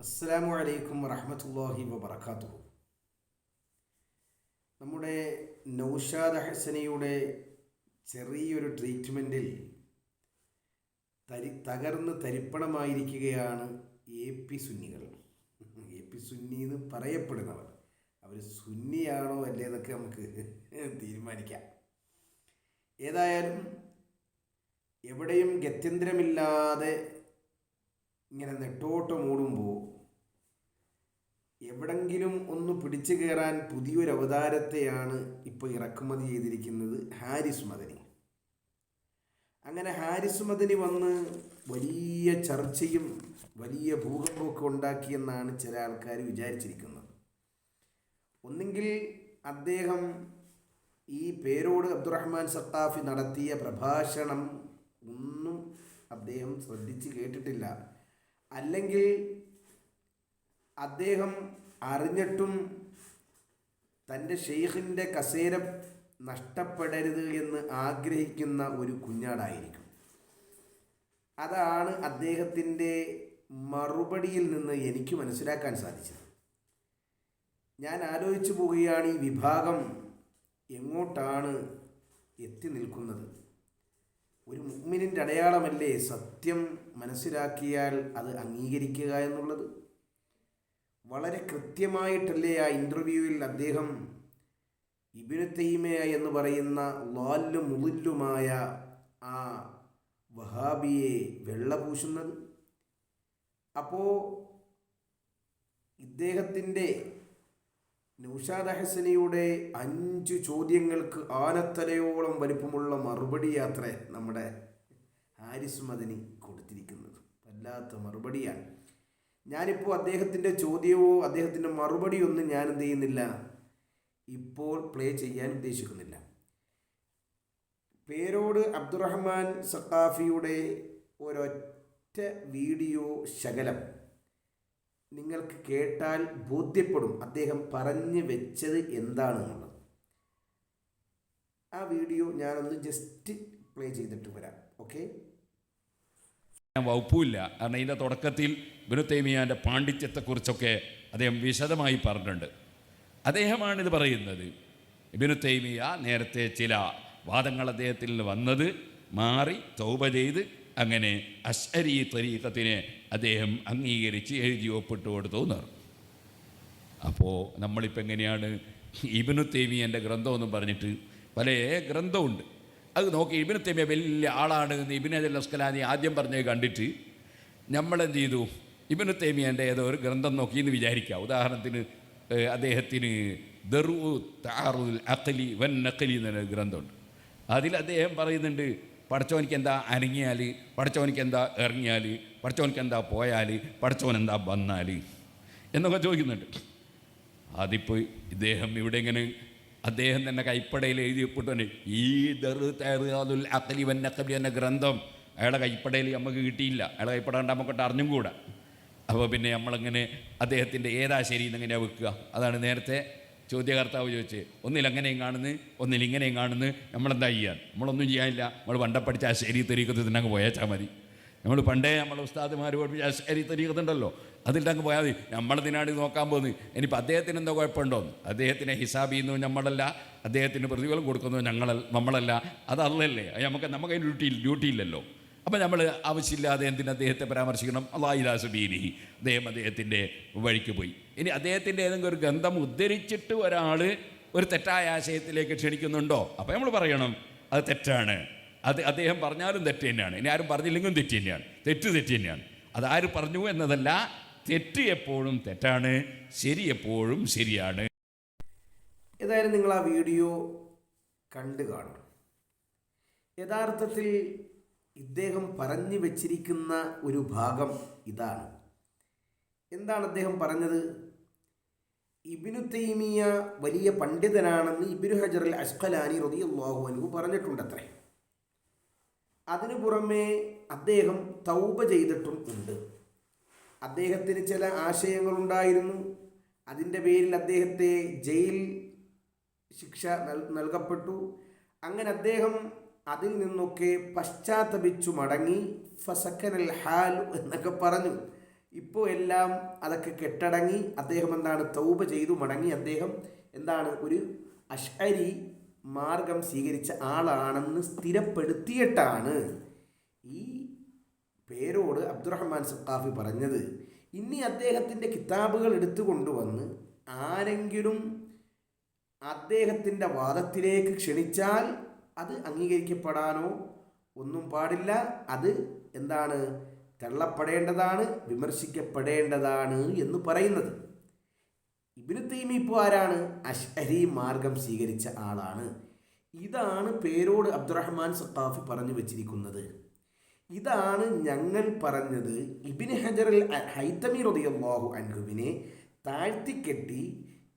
അസ്സാമു അലൈക്കും വറഹമത്തല്ലാഹി വബർക്കാത്തു നമ്മുടെ നൗഷാദ് ഹസനയുടെ ചെറിയൊരു ട്രീറ്റ്മെന്റിൽ തരി തകർന്ന് തരിപ്പണമായിരിക്കുകയാണ് എ പി സുന്നികൾ. എ പി സുന്നി എന്ന് പറയപ്പെടുന്നവർ. അവർ സുന്നിയാണോ അല്ലേ എന്നൊക്കെ നമുക്ക് തീരുമാനിക്കാം. ഏതായാലും എവിടെയും ഗത്യന്തരമില്ലാതെ ഇങ്ങനെ നെട്ടോട്ട് മൂടുമ്പോൾ എവിടെങ്കിലും ഒന്ന് പിടിച്ചു കയറാൻ പുതിയൊരു അവതാരത്തെയാണ് ഇപ്പോൾ ഇറക്കുമതി ചെയ്തിരിക്കുന്നത് ഹാരിസ് മദനി. അങ്ങനെ ഹാരിസ് മദനി വന്ന് വലിയ ചർച്ചയും വലിയ ഭൂകമ്പമൊക്കെ ഉണ്ടാക്കിയെന്നാണ് ചില ആൾക്കാർ വിചാരിച്ചിരിക്കുന്നത്. ഒന്നെങ്കിൽ അദ്ദേഹം ഈ പേരോട് അബ്ദുറഹ്മാൻ സത്താഫി നടത്തിയ പ്രഭാഷണം ഒന്നും അദ്ദേഹം ശ്രദ്ധിച്ച് കേട്ടിട്ടില്ല. അല്ലെങ്കിൽ അദ്ദേഹം അറിഞ്ഞിട്ടും തന്റെ ഷെയ്ഖിന്റെ കസേര നഷ്ടപ്പെടരുത് എന്ന് ആഗ്രഹിക്കുന്ന ഒരു കുഞ്ഞാടായിരിക്കും. അതാണ് അദ്ദേഹത്തിന്റെ മറുപടിയിൽ നിന്ന് എനിക്ക് മനസ്സിലാക്കാൻ സാധിച്ചത്. ഞാൻ ആലോചിച്ചു പോവുകയാണ് ഈ വിഭാഗം എങ്ങോട്ടാണ് എത്തി നിൽക്കുന്നത്. ഒരു മുഗ്മിനിന്റെ അടയാളമല്ലേ സത്യം മനസ്സിലാക്കിയാൽ അത് അംഗീകരിക്കുക എന്നുള്ളത്? വളരെ കൃത്യമായിട്ടല്ലേ ആ ഇന്റർവ്യൂവിൽ അദ്ദേഹം ഇബിനു തെയ്മയ എന്ന് പറയുന്ന ലാലും മുളില്ലുമായ ആ വഹാബിയെ വെള്ളപൂശുന്നത്? അപ്പോൾ ഇദ്ദേഹത്തിന്റെ നൗഷാദ് ഹസനിയുടെ അഞ്ച് ചോദ്യങ്ങൾക്ക് ആനത്തലയോളം വലിപ്പമുള്ള മറുപടി യാത്ര നമ്മുടെ ഹാരിസ് മദനി കൊടുത്തിരിക്കുന്നത്. വല്ലാത്ത മറുപടിയാണ്. ഞാനിപ്പോൾ അദ്ദേഹത്തിന്റെ ചോദ്യമോ അദ്ദേഹത്തിന്റെ മറുപടിയൊന്നും ഞാൻ എന്ത് ചെയ്യുന്നില്ല. ഇപ്പോൾ പ്ലേ ചെയ്യാൻ ഉദ്ദേശിക്കുന്നില്ല. പേരോട് അബ്ദുറഹ്മാൻ സഖാഫിയുടെ ഒരൊറ്റ വീഡിയോ ശകലം. നിങ്ങൾക്ക് കേട്ടാൽ ബോധ്യപ്പെടും അദ്ദേഹം പറഞ്ഞു വെച്ചത് എന്താണെന്നുള്ളത്. ആ വീഡിയോ ഞാനൊന്ന് ജസ്റ്റ് പ്ലേ ചെയ്തിട്ട് വരാം. ഓക്കെ ഞാൻ വകുപ്പില്ല കാരണം ഇതിന്റെ തുടക്കത്തിൽ ബിനുത്തൈമിയാന്റെ പാണ്ഡിത്യത്തെക്കുറിച്ചൊക്കെ അദ്ദേഹം വിശദമായി പറഞ്ഞിട്ടുണ്ട്. അദ്ദേഹമാണിത് പറയുന്നത്. ബിനുത്തേമിയ തൈമിയ നേരത്തെ ചില വാദങ്ങൾ അദ്ദേഹത്തിൽ വന്നത് മാറി തൗബ ചെയ്ത് അങ്ങനെ അശ്അരി തരീക്കത്തിന് അദ്ദേഹം അംഗീകരിച്ച് എഴുതി ഒപ്പിട്ട് കൊടുത്തു എന്ന് പറഞ്ഞു. അപ്പോൾ നമ്മളിപ്പോൾ എങ്ങനെയാണ് ഇബിനു തൈമിയന്റെ ഗ്രന്ഥമെന്നും പറഞ്ഞിട്ട് പല ഗ്രന്ഥമുണ്ട്. അത് നോക്കി ഇബിനു തേമിയ വലിയ ആളാണ് എന്ന് ഇബിനെ ലസ്കലാനി ആദ്യം പറഞ്ഞത് കണ്ടിട്ട് നമ്മളെന്ത് ചെയ്തു? ഇബിനു തേമിയന്റെ ഏതോ ഒരു ഗ്രന്ഥം നോക്കി എന്ന് വിചാരിക്കുക. ഉദാഹരണത്തിന് അദ്ദേഹത്തിന് ദറു താറുൽ അഖലി വൻ നഖലി എന്നൊരു ഗ്രന്ഥമുണ്ട്. അതിൽ അദ്ദേഹം പറയുന്നുണ്ട് പടച്ചോനിക്ക് എന്താ അനങ്ങിയാൽ പഠിച്ചവനിക്ക് എന്താ ഇറങ്ങിയാൽ പഠിച്ചവനിക്ക് എന്താ പോയാൽ പഠിച്ചവൻ എന്താ വന്നാൽ എന്നൊക്കെ ചോദിക്കുന്നുണ്ട്. അതിപ്പോൾ ഇദ്ദേഹം ഇവിടെ ഇങ്ങനെ അദ്ദേഹം തന്നെ കൈപ്പടയിൽ എഴുതി ഈ ദറു തേറുൽ അക്കലി വന്നക്കലി നക്കലി എന്ന ഗ്രന്ഥം അയാളെ കൈപ്പടയിൽ നമുക്ക് കിട്ടിയില്ല. അയാളെ കൈപ്പട കണ്ടാൽ നമുക്കിട്ട് അറിഞ്ഞും കൂടാ. അപ്പോൾ പിന്നെ നമ്മളിങ്ങനെ അദ്ദേഹത്തിന്റെ ഏതാ ശരി എന്നെങ്ങനെയാണ് വെക്കുക? അതാണ് നേരത്തെ ചോദ്യകർത്താവ് ചോദിച്ച് ഒന്നിൽ അങ്ങനെയും കാണുന്നു? ഒന്നിൽ ഇങ്ങനെയും കാണുന്നു? നമ്മളെന്താ ചെയ്യാൻ നമ്മളൊന്നും ചെയ്യാനില്ല. നമ്മൾ പണ്ട പഠിച്ച ആ ശരി തെരീക്കത്ത് തന്നെ അങ്ങ് പോയേച്ചാൽ മതി. നമ്മൾ പണ്ടേ നമ്മളെ ഉസ്താദ്മാർ പഠിപ്പിച്ച ആ ശരി തെരീക്കത്തുണ്ടല്ലോ അതിൽ അങ്ങ് പോയാൽ മതി. നമ്മളതിനാണ് നോക്കാൻ പോകുന്നത് ഇനിയിപ്പോൾ അദ്ദേഹത്തിന് എന്തോ കുഴപ്പമുണ്ടോ അദ്ദേഹത്തിനെ ഹിസാബ് ചെയ്യുന്നു നമ്മളല്ല. അദ്ദേഹത്തിന് പ്രതിഫലം കൊടുക്കുന്നു ഞങ്ങളല്ല നമ്മളല്ല. അത് നമുക്ക് നമുക്ക് ഡ്യൂട്ടി ഡ്യൂട്ടി ഇല്ലല്ലോ അപ്പം നമ്മൾ ആവശ്യമില്ലാതെ എന്തിന് അദ്ദേഹത്തെ പരാമർശിക്കണം? അള്ളാഹിലാസുബീനി അദ്ദേഹം അദ്ദേഹത്തിന്റെ വഴിക്ക് പോയി. ഇനി അദ്ദേഹത്തിന്റെ ഏതെങ്കിലും ഒരു ഗന്ധം ഉദ്ധരിച്ചിട്ട് ഒരാൾ ഒരു തെറ്റായ ആശയത്തിലേക്ക് ക്ഷണിക്കുന്നുണ്ടോ? അപ്പോൾ നമ്മൾ പറയണം അത് തെറ്റാണ്. അത് അദ്ദേഹം പറഞ്ഞാലും തെറ്റ് തന്നെയാണ്. ഇനി ആരും പറഞ്ഞില്ലെങ്കിലും തെറ്റ് തന്നെയാണ്. തെറ്റ് തെറ്റ് തന്നെയാണ്. അതാര് പറഞ്ഞു എന്നതല്ല തെറ്റ് എപ്പോഴും തെറ്റാണ് ശരി എപ്പോഴും ശരിയാണ്. ഏതായാലും നിങ്ങൾ ആ വീഡിയോ കണ്ടു കാണും യഥാർത്ഥത്തിൽ ഇദ്ദേഹം പറഞ്ഞു വച്ചിരിക്കുന്ന ഒരു ഭാഗം ഇതാണ്. എന്താണ് അദ്ദേഹം പറഞ്ഞത്? ഇബിനു തൈമിയ വലിയ പണ്ഡിതനാണെന്ന് ഇബിനു ഹജർ അൽ അസ്ഖലാനി റളിയല്ലാഹു അൻഹു പറഞ്ഞിട്ടുണ്ടത്രേ. അതിനു പുറമെ അദ്ദേഹം തൗബ ചെയ്തിട്ടും ഉണ്ട്. അദ്ദേഹത്തിന് ചില ആശയങ്ങളുണ്ടായിരുന്നു. അതിന്റെ പേരിൽ അദ്ദേഹത്തെ ജയിൽ ശിക്ഷ നൽ നൽകപ്പെട്ടു. അങ്ങനെ അദ്ദേഹം അതിൽ നിന്നൊക്കെ പശ്ചാത്തപിച്ചു മടങ്ങി. ഫസക്കനൽ ഹാലു എന്നൊക്കെ പറഞ്ഞു. ഇപ്പോൾ എല്ലാം അതൊക്കെ കെട്ടടങ്ങി. അദ്ദേഹം എന്താണ് തൗബ ചെയ്തു മടങ്ങി. അദ്ദേഹം എന്താണ് ഒരു അഷ്അരി മാർഗം സ്വീകരിച്ച ആളാണെന്ന് സ്ഥിരപ്പെടുത്തിയിട്ടാണ് ഈ പേരോട് അബ്ദുറഹ്മാൻ സഖാഫി പറഞ്ഞത്. ഇനി അദ്ദേഹത്തിന്റെ കിതാബുകൾ എടുത്തു കൊണ്ടുവന്ന് ആരെങ്കിലും അദ്ദേഹത്തിന്റെ വാദത്തിലേക്ക് ക്ഷണിച്ചാൽ അത് അംഗീകരിക്കപ്പെടാനോ ഒന്നും പാടില്ല. അത് എന്താണ്? തള്ളപ്പെടേണ്ടതാണ് വിമർശിക്കപ്പെടേണ്ടതാണ് എന്ന് പറയുന്നത്. ഇബിന് തൈമി ഇപ്പോൾ ആരാണ്? അഷ്ഹരി മാർഗം സ്വീകരിച്ച ആളാണ്. ഇതാണ് പേരോട് അബ്ദുറഹ്മാൻ സഖാഫി പറഞ്ഞു വെച്ചിരിക്കുന്നത്. ഇതാണ് ഞങ്ങൾ പറഞ്ഞത് ഇബിന് ഹജറിൽ ഹൈത്തമി റളിയല്ലാഹു അൻഹുവിനെ താഴ്ത്തിക്കെട്ടി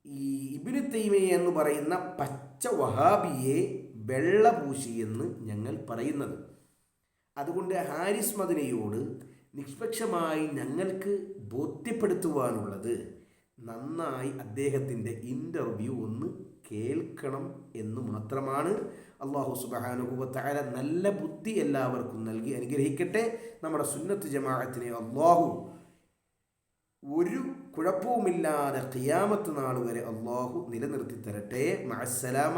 ഈ ഇബിന് തൈമി എന്ന് പറയുന്ന പച്ച വഹാബിയെ വെള്ളപൂശി എന്ന് ഞങ്ങൾ പറയുന്നത്. അതുകൊണ്ട് ഹാരിസ് മദനയോട് നിഷ്പക്ഷമായി ഞങ്ങൾക്ക് ബോധ്യപ്പെടുത്തുവാനുള്ളത് നന്നായി അദ്ദേഹത്തിന്റെ ഇന്റർവ്യൂ ഒന്ന് കേൾക്കണം എന്ന് മാത്രമാണ്. അള്ളാഹു സുബാനുഭവത്തായ നല്ല ബുദ്ധി എല്ലാവർക്കും നൽകി അനുഗ്രഹിക്കട്ടെ. നമ്മുടെ സുന്നത്ത് ജമാഅത്തിനെ അള്ളാഹു ഒരു കുഴപ്പവുമില്ലാതെ ഖിയാമത്ത് നാൾ വരെ അള്ളാഹു നിലനിർത്തി തരട്ടെ. മഅസ്സലാമ